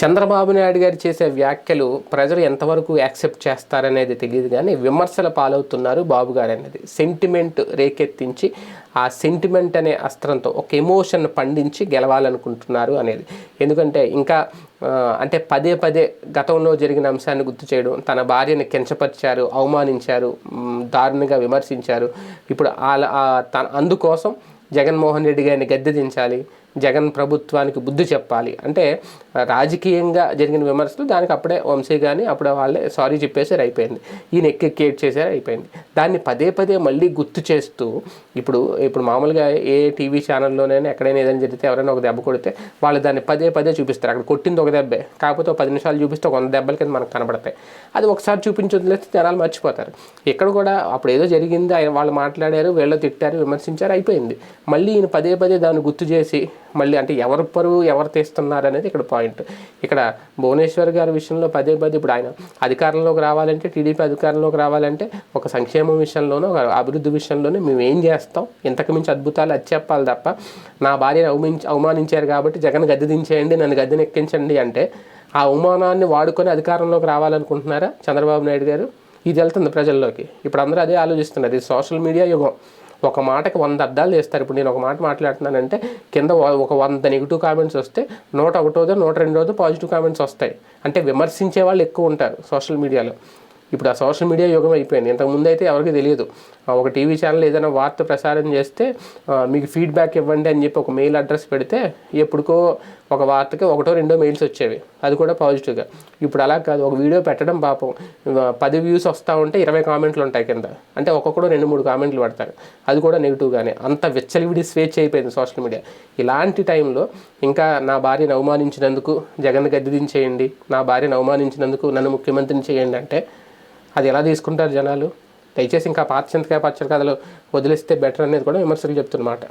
చంద్రబాబు నాయుడు గారు చేసే వ్యాఖ్యలు ప్రజలు ఎంతవరకు యాక్సెప్ట్ చేస్తారనేది తెలియదు కానీ విమర్శల పాలవుతున్నారు బాబు గారు అనేది. సెంటిమెంట్ రేకెత్తించి ఆ సెంటిమెంట్ అనే అస్త్రంతో ఒక ఎమోషన్ పండించి గెలవాలనుకుంటున్నారు అనేది. ఎందుకంటే ఇంకా అంటే పదే పదే గతంలో జరిగిన అంశాన్ని గుర్తు చేయడం తన భార్యని కించపరిచారు అవమానించారు దారుణంగా విమర్శించారు. ఇప్పుడు తన అందుకోసం జగన్మోహన్ రెడ్డి గారిని గద్దె దించాలి జగన్ ప్రభుత్వానికి బుద్ధి చెప్పాలి. అంటే రాజకీయంగా జరిగిన విమర్శలు దానికి అప్పుడే వంశీ కానీ అప్పుడే వాళ్ళే సారీ చెప్పేసారు అయిపోయింది. ఈయన ఎక్కెక్కేట్ చేశారు అయిపోయింది. దాన్ని పదే పదే మళ్ళీ గుర్తు చేస్తూ ఇప్పుడు ఇప్పుడు మామూలుగా ఏ టీవీ ఛానల్లోనైనా ఎక్కడైనా ఏదైనా జరిగితే ఎవరైనా ఒక దెబ్బ కొడితే వాళ్ళు దాన్ని పదే పదే చూపిస్తారు. అక్కడ కొట్టింది ఒక దెబ్బే. కాకపోతే ఒక పది నిమిషాలు చూపిస్తే ఒక వంద దెబ్బల కింద మనకు కనబడతాయి. అది ఒకసారి చూపించి వదిలేస్తే జనాలు మర్చిపోతారు. ఇక్కడ కూడా అప్పుడు ఏదో జరిగింది ఆయన వాళ్ళు మాట్లాడారు వీళ్ళు తిట్టారు విమర్శించారు అయిపోయింది. మళ్ళీ ఈయన పదే పదే దాన్ని గుర్తు చేసి మళ్ళీ అంటే ఎవరి పరువు ఎవరు తీస్తున్నారు అనేది ఇక్కడ పాయింట్. ఇక్కడ భువనేశ్వర్ గారి విషయంలో పదే పదే ఇప్పుడు ఆయన అధికారంలోకి రావాలంటే టీడీపీ అధికారంలోకి రావాలంటే ఒక సంక్షేమం విషయంలోనూ ఒక అభివృద్ధి విషయంలోనూ మేము ఏం చేస్తాం? ఇంతకు మించి అద్భుతాలు అది చెప్పాలి తప్ప నా భార్యను అవమించి అవమానించారు కాబట్టి జగన్ గద్దె దించేయండి నన్ను గద్దెని ఎక్కించండి అంటే ఆ అవమానాన్ని వాడుకొని అధికారంలోకి రావాలనుకుంటున్నారా చంద్రబాబు నాయుడు గారు? ఇది వెళ్తుంది ప్రజల్లోకి. ఇప్పుడు అందరూ అదే ఆలోచిస్తున్నారు. ఇది సోషల్ మీడియా యుగం. ఒక మాటకి వంద అర్థాలు చేస్తారు. ఇప్పుడు నేను ఒక మాట మాట్లాడుతున్నానంటే కింద ఒక వంద నెగిటివ్ కామెంట్స్ వస్తే నూట ఒకటోదో నూట రెండోదో పాజిటివ్ కామెంట్స్ వస్తాయి. అంటే విమర్శించే వాళ్ళు ఎక్కువ ఉంటారు సోషల్ మీడియాలో. ఇప్పుడు ఆ సోషల్ మీడియా యుగం అయిపోయింది. ఇంతకుముందు అయితే ఎవరికి తెలియదు. ఒక టీవీ ఛానల్ ఏదైనా వార్త ప్రసారం చేస్తే మీకు ఫీడ్బ్యాక్ ఇవ్వండి అని చెప్పి ఒక మెయిల్ అడ్రస్ పెడితే ఎప్పుడుకో ఒక వార్తకి ఒకటో రెండో మెయిల్స్ వచ్చేవి. అది కూడా పాజిటివ్గా. ఇప్పుడు అలా కాదు. ఒక వీడియో పెట్టడం పాపం పది వ్యూస్ వస్తూ ఉంటే ఇరవై కామెంట్లు ఉంటాయి కింద. అంటే ఒక్కొక్కడు రెండు మూడు కామెంట్లు పడతారు. అది కూడా నెగిటివ్గానే అంత విచ్చలివిడి స్వేచ్ఛ అయిపోయింది సోషల్ మీడియా. ఇలాంటి టైంలో ఇంకా నా భార్యను అవమానించినందుకు జగన్ గద్దెదించేయండి. నా భార్యను అవమానించినందుకు నన్ను ముఖ్యమంత్రిని చేయండి అంటే అది ఎలా తీసుకుంటారు జనాలు? దయచేసి ఇంకా పాత చింతకాయ పచ్చడి కథలు వదిలేస్తే బెటర్ అనేది కూడా విమర్శలు చెప్తున్నమాట.